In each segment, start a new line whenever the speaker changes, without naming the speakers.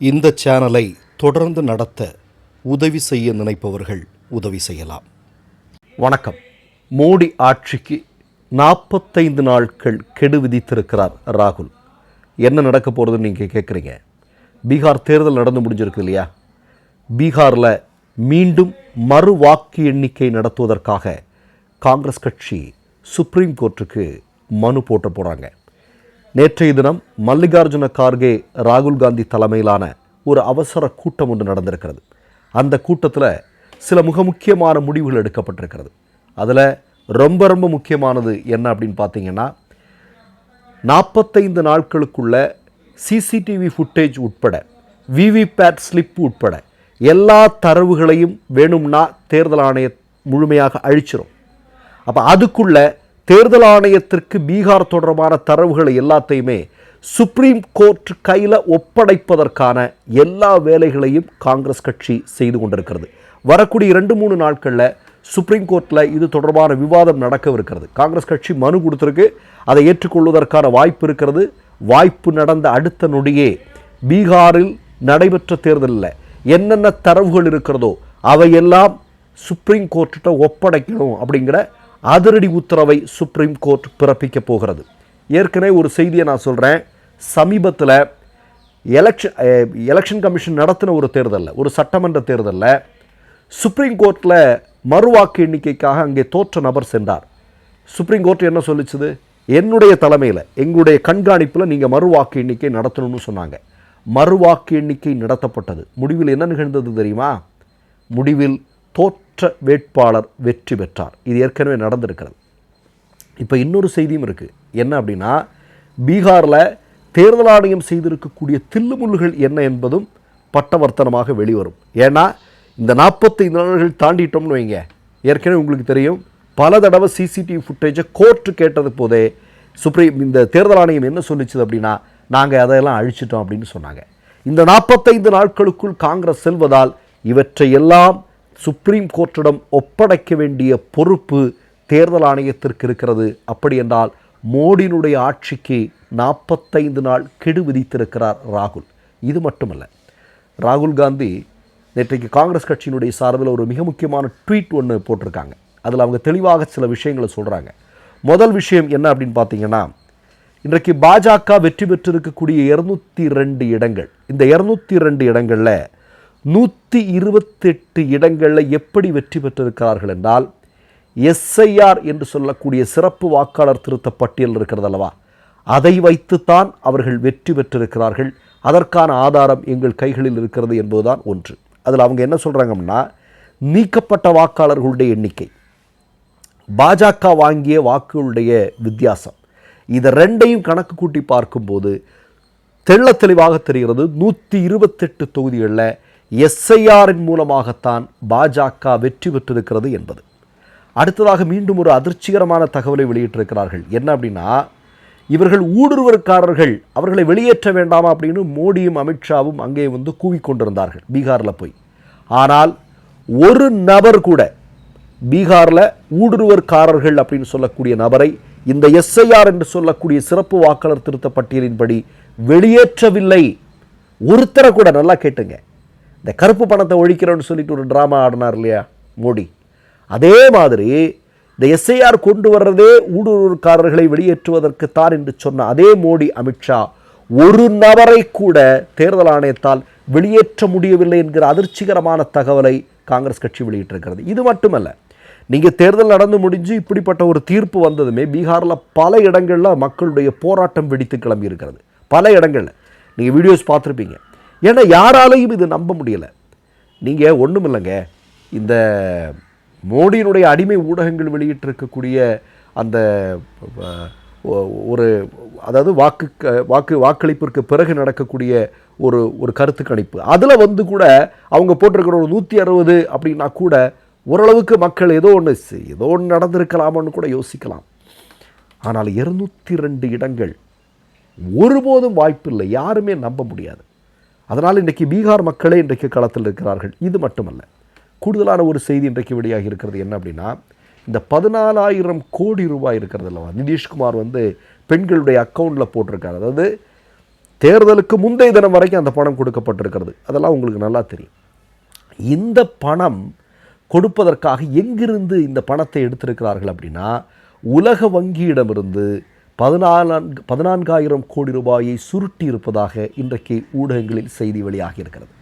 இந்த சேனலை தொடர்ந்து நடத்த உதவி செய்ய நினைப்பவர்கள் உதவி செய்யலாம். வணக்கம். மோடி ஆட்சிக்கு நாற்பத்தைந்து நாட்கள் கெடு விதித்திருக்கிறார் ராகுல். என்ன நடக்க போகிறதுன்னு நீங்கள் கேட்குறீங்க பீகார் தேர்தல் நடந்து முடிஞ்சிருக்கு இல்லையா? பீகாரில் மீண்டும் மறு வாக்கு எண்ணிக்கை நடத்துவதற்காக காங்கிரஸ் கட்சி சுப்ரீம் கோர்ட்டுக்கு மனு போட்டு போகிறாங்க நேற்றைய தினம் மல்லிகார்ஜுன கார்கே ராகுல் காந்தி தலைமையிலான ஒரு அவசர கூட்டம் ஒன்று நடந்திருக்கிறது. அந்த கூட்டத்தில் சில மிக முக்கியமான முடிவுகள் எடுக்கப்பட்டிருக்கிறது. அதில் ரொம்ப ரொம்ப முக்கியமானது என்ன அப்படின்னு பார்த்தீங்கன்னா நாற்பத்தைந்து நாட்களுக்குள்ள சிசிடிவி ஃபுட்டேஜ் உட்பட விவிபேட் ஸ்லிப் உட்பட எல்லா தரவுகளையும் வேணும்னா தேர்தல் ஆணைய முழுமையாக அழிச்சிரும். அப்போ அதுக்குள்ளே தேர்தல் ஆணையத்திற்கு பீகார் தொடர்பான தரவுகளை எல்லாத்தையுமே சுப்ரீம் கோர்ட் கையில் ஒப்படைப்பதற்கான எல்லா வேலைகளையும் காங்கிரஸ் கட்சி செய்து கொண்டிருக்கிறது. வரக்கூடிய ரெண்டு மூணு நாட்களில் சுப்ரீம் கோர்ட்டில் இது தொடர்பான விவாதம் நடக்கவிருக்கிறது. காங்கிரஸ் கட்சி மனு கொடுத்துருக்கு. அதை ஏற்றுக்கொள்வதற்கான வாய்ப்பு இருக்கிறது. வாய்ப்பு நடந்த அடுத்த நொடியே பீகாரில் நடைபெற்ற தேர்தலில் என்னென்ன தரவுகள் இருக்கிறதோ அவையெல்லாம் சுப்ரீம் கோர்ட்டிட்ட ஒப்படைக்கணும் அப்படிங்கிற அதிரடி உத்தரவை சுப்ரீம் கோர்ட் பிறப்பிக்க போகிறது. ஏற்கனவே ஒரு செய்தியை நான் சொல்கிறேன் சமீபத்தில் எலெக்ஷன் எலெக்ஷன் கமிஷன் நடத்தின ஒரு தேர்தலில் ஒரு சட்டமன்ற தேர்தலில் சுப்ரீம் கோர்ட்டில் மறுவாக்கு எண்ணிக்கைக்காக அங்கே தோற்ற நபர் சென்றார். சுப்ரீம் கோர்ட் என்ன சொல்லிச்சுது? என்னுடைய தலைமையில் எங்களுடைய கண்காணிப்பில் நீங்கள் மறுவாக்கு எண்ணிக்கை நடத்தணும்னு சொன்னாங்க. மறுவாக்கு எண்ணிக்கை நடத்தப்பட்டது. முடிவில் என்ன நிகழ்ந்தது தெரியுமா? முடிவில் தோற்ற வேட்பாளர் வெற்றி பெற்றார். இது ஏற்கனவே நடந்திருக்கிறது. இப்போ இன்னொரு செய்தியும் இருக்குது என்ன அப்படின்னா பீகாரில் தேர்தல் ஆணையம் செய்திருக்கக்கூடிய தில்லுமுள்ளுகள் என்ன என்பதும் பட்டவர்த்தனமாக வெளிவரும். ஏன்னா இந்த நாற்பத்தைந்து நாள்கள் தாண்டிட்டோம்னு வைங்க. ஏற்கனவே உங்களுக்கு தெரியும் பல தடவை சிசிடிவி ஃபுட்டேஜை கோர்ட்டு கேட்டது போதே சுப்ரீம் இந்த தேர்தல் ஆணையம் என்ன சொல்லிச்சது அப்படின்னா நாங்கள் அதையெல்லாம் அழிச்சிட்டோம் அப்படின்னு சொன்னாங்க. இந்த நாற்பத்தைந்து நாட்களுக்குள் காங்கிரஸ் செல்வதால் இவற்றை எல்லாம் சுப்ரீம் கோர்ட்டிடம் ஒப்படைக்க வேண்டிய பொறுப்பு தேர்தல் ஆணையத்திற்கு இருக்கிறது. அப்படி என்றால் மோடியினுடைய ஆட்சிக்கு நாற்பத்தைந்து நாள் கெடு விதித்திருக்கிறார் ராகுல். இது மட்டுமல்ல. ராகுல் காந்தி நேற்றைக்கு காங்கிரஸ் கட்சியினுடைய சார்பில் ஒரு மிக முக்கியமான ட்வீட் ஒன்று போட்டிருக்காங்க. அதில் அவங்க தெளிவாக சில விஷயங்களை சொல்கிறாங்க முதல் விஷயம் என்ன அப்படின்னு பார்த்தீங்கன்னா இன்றைக்கு பாஜக வெற்றி பெற்றிருக்கக்கூடிய இரநூத்தி ரெண்டு இடங்கள் இந்த இரநூத்தி ரெண்டு இடங்களில் நூற்றி இருபத்தெட்டு இடங்களில் எப்படி வெற்றி பெற்றிருக்கிறார்கள் என்றால் எஸ்ஐஆர் என்று சொல்லக்கூடிய சிறப்பு வாக்காளர் திருத்த பட்டியல் இருக்கிறது அல்லவா? அதை வைத்துத்தான் அவர்கள் வெற்றி பெற்றிருக்கிறார்கள். அதற்கான ஆதாரம் எங்கள் கைகளில் இருக்கிறது என்பதுதான் ஒன்று. அதில் அவங்க என்ன சொல்கிறாங்கன்னா நீக்கப்பட்ட வாக்காளர்களுடைய எண்ணிக்கை பாஜக வாங்கிய வாக்குகளுடைய வித்தியாசம் இதை ரெண்டையும் கணக்கு கூட்டி பார்க்கும்போது தெள்ள தெளிவாக தெரிகிறது நூற்றி இருபத்தெட்டு தொகுதிகளில் எஸ்ஐஆரின் மூலமாகத்தான் பாஜக வெற்றி பெற்றிருக்கிறது என்பது. அடுத்ததாக மீண்டும் ஒரு அதிர்ச்சிகரமான தகவலை வெளியிட்டிருக்கிறார்கள். என்ன அப்படின்னா இவர்கள் ஊடுருவற்காரர்கள் அவர்களை வெளியேற்ற வேண்டாமா அப்படின்னு மோடியும் அமித்ஷாவும் அங்கே வந்து கூவிக்கொண்டிருந்தார்கள் பீகாரில் போய். ஆனால் ஒரு நபர் கூட பீகாரில் ஊடுருவற்காரர்கள் அப்படின்னு சொல்லக்கூடிய நபரை இந்த எஸ்ஐஆர் என்று சொல்லக்கூடிய சிறப்பு வாக்காளர் திருத்த பட்டியலின்படி வெளியேற்றவில்லை. ஒருத்தரை கூட நல்லா கேட்டுங்க. இந்த கருப்பு பணத்தை ஒழிக்கிறோன்னு சொல்லிட்டு ஒரு ட்ராமா ஆடினார் இல்லையா? மோடி. அதே மாதிரி இந்த எஸ்ஐஆர் கொண்டு வர்றதே ஊடுருவற்காரர்களை வெளியேற்றுவதற்குத்தான் என்று சொன்ன அதே மோடி அமித்ஷா ஒரு நபரை கூட தேர்தல் ஆணையத்தால் வெளியேற்ற முடியவில்லை என்கிற அதிர்ச்சிகரமான தகவலை காங்கிரஸ் கட்சி வெளியிட்டிருக்கிறது. இது மட்டுமல்ல நீங்கள் தேர்தல் நடந்து முடிஞ்சு இப்படிப்பட்ட ஒரு தீர்ப்பு வந்ததுமே பீகாரில் பல இடங்களில் மக்களுடைய போராட்டம் வெடித்து கிளம்பி இருக்கிறது பல இடங்களில். நீங்கள் வீடியோஸ் பார்த்துருப்பீங்க. ஏன்னா யாராலையும் இது நம்ப முடியலை. நீங்கள் ஒன்றும் இல்லைங்க. இந்த மோடியினுடைய அடிமை ஊடகங்கள் வெளியிட்டிருக்கக்கூடிய அந்த ஒ- ஒரு அதாவது வாக்கு வாக்கு வாக்களிப்பிற்கு பிறகு நடக்கக்கூடிய ஒரு ஒரு கருத்து கணிப்பு. அதில் வந்து கூட அவங்க போட்டிருக்கிற ஒரு நூற்றி அறுபது அப்படின்னா கூட ஓரளவுக்கு மக்கள் ஏதோ ஒன்று ஏதோ ஒன்று நடந்திருக்கலாமான்னு கூட யோசிக்கலாம். ஆனால் இருநூற்றி ரெண்டு இடங்கள் ஒருபோதும் வாய்ப்பில்லை. யாருமே நம்ப முடியாது. அதனால் இன்றைக்கு பீகார் மக்களே இன்றைக்கு களத்தில் இருக்கிறார்கள். இது மட்டுமல்ல கூடுதலான ஒரு செய்தி இன்றைக்கு வெளியாகி இருக்கிறது என்ன அப்படின்னா இந்த பதினாலாயிரம் கோடி ரூபாய் இருக்கிறது அல்லவா? நிதிஷ்குமார் வந்து பெண்களுடைய அக்கௌண்ட்டில் போட்டிருக்காரு. அதாவது தேர்தலுக்கு முந்தைய தினம் வரைக்கும் அந்த பணம் கொடுக்கப்பட்டிருக்கிறது. அதெல்லாம் உங்களுக்கு நல்லா தெரியும். இந்த பணம் கொடுப்பதற்காக எங்கிருந்து இந்த பணத்தை எடுத்திருக்கிறார்கள் அப்படின்னா உலக வங்கியிடமிருந்து பதினான்கு பதினான்காயிரம் கோடி ரூபாயை சுருட்டி இருப்பதாக இன்றைக்கு ஊடகங்களில் செய்தி வெளியாகி இருக்கிறது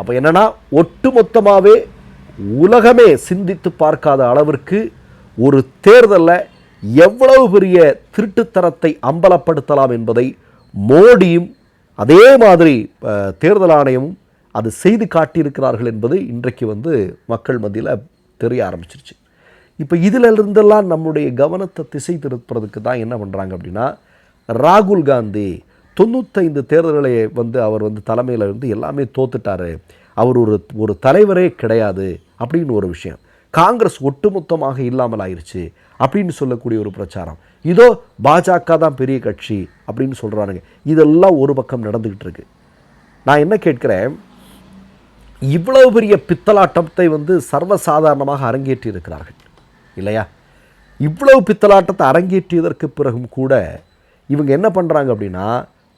அப்போ என்னென்னா ஒட்டுமொத்தமாகவே உலகமே சிந்தித்து பார்க்காத அளவிற்கு ஒரு தேர்தலில் எவ்வளவு பெரிய திருட்டுத்தனத்தை அம்பலப்படுத்தலாம் என்பதை மோடியும் அதே மாதிரி தேர்தல் ஆணையமும் அது செய்து காட்டியிருக்கிறார்கள் என்பது இன்றைக்கு வந்து மக்கள் மத்தியில் தெரிய ஆரம்பிச்சிருச்சு. இப்போ இதில் இருந்தெல்லாம் நம்முடைய கவனத்தை திசை திருப்புறதுக்கு தான் என்ன பண்ணுறாங்க அப்படின்னா ராகுல் காந்தி தொண்ணூத்தைந்து தேர்தல்களை வந்து அவர் வந்து தலைமையில் இருந்து எல்லாமே தோத்துட்டார். அவர் ஒரு ஒரு தலைவரே கிடையாது அப்படின்னு ஒரு விஷயம். காங்கிரஸ் ஒட்டுமொத்தமாக இல்லாமல் ஆயிடுச்சு அப்படின்னு சொல்லக்கூடிய ஒரு பிரச்சாரம். இதோ பாஜக தான் பெரிய கட்சி அப்படின்னு சொல்கிறானுங்க இதெல்லாம் ஒரு பக்கம் நடந்துக்கிட்டு இருக்கு. நான் என்ன கேட்குறேன் இவ்வளவு பெரிய பித்தலாட்டத்தை வந்து சர்வசாதாரணமாக அரங்கேற்றி இருக்கிறார்கள் இல்லையா? இவ்வளவு பித்தலாட்டத்தை அரங்கேற்றியதற்கு பிறகும் கூட இவங்க என்ன பண்ணுறாங்க அப்படின்னா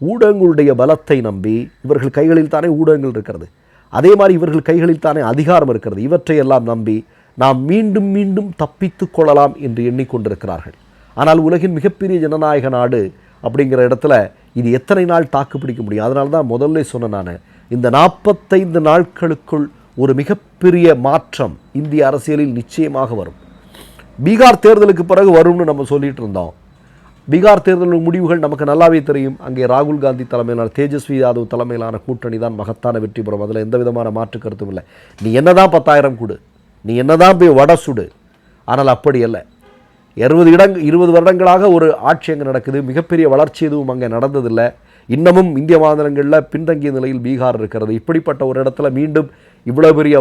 ஊடகங்களுடைய பலத்தை நம்பி இவர்கள் கைகளில் தானே ஊடகங்கள் இருக்கிறது. அதே மாதிரி இவர்கள் கைகளில் தானே அதிகாரம் இருக்கிறது. இவற்றையெல்லாம் நம்பி நாம் மீண்டும் மீண்டும் தப்பித்து கொள்ளலாம் என்று எண்ணிக்கொண்டிருக்கிறார்கள். ஆனால் உலகின் மிகப்பெரிய ஜனநாயக நாடு அப்படிங்கிற இடத்துல இது எத்தனை நாள் தாக்கு பிடிக்க முடியும்? அதனால தான் முதல்ல சொன்னேன் நான் இந்த நாற்பத்தைந்து நாட்களுக்குள் ஒரு மிகப்பெரிய மாற்றம் இந்திய அரசியலில் நிச்சயமாக வரும். பீகார் தேர்தலுக்கு பிறகு வரும்னு நம்ம சொல்லிட்டு இருந்தோம். பீகார் தேர்தல் முடிவுகள் நமக்கு நல்லாவே தெரியும். அங்கே ராகுல் காந்தி தலைமையிலான தேஜஸ்வி யாதவ் தலைமையிலான கூட்டணி தான் மகத்தான வெற்றி பெறும். அதில் எந்த விதமான மாற்று கருத்தும் இல்லை. நீ என்னதான் பத்தாயிரம் கொடு. நீ என்னதான் போய் வட சுடு. ஆனால் அப்படி அல்ல. இருபது இடங் இருபது வருடங்களாக ஒரு ஆட்சி அங்கே நடக்குது. மிகப்பெரிய வளர்ச்சி எதுவும் அங்கே நடந்ததில்லை. இன்னமும் இந்திய மாநிலங்களில் பின்தங்கிய நிலையில் பீகார் இருக்கிறது. இப்படிப்பட்ட ஒரு இடத்துல மீண்டும் இவ்வளவு பெரிய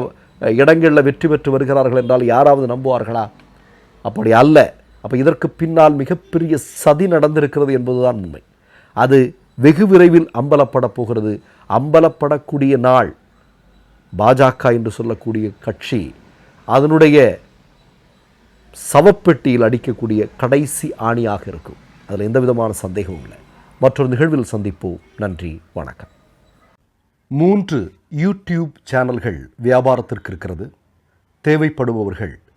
இடங்களில் வெற்றி பெற்று வருகிறார்கள் என்றால் யாராவது நம்புவார்களா? அப்படி அல்ல. அப்போ இதற்கு பின்னால் மிகப்பெரிய சதி நடந்திருக்கிறது என்பதுதான் உண்மை. அது வெகு விரைவில் அம்பலப்பட போகிறது. அம்பலப்படக்கூடிய நாள் பாஜக என்று சொல்லக்கூடிய கட்சி அதனுடைய சவப்பெட்டியில் அடிக்கக்கூடிய கடைசி ஆணியாக இருக்கும். அதில் எந்த விதமான சந்தேகமும் இல்லை. மற்றொரு நிகழ்வில் சந்திப்போம். நன்றி வணக்கம். மூன்று யூடியூப் சேனல்கள் வியாபாரத்திற்கு இருக்கிறது. தேவைப்படுபவர்கள்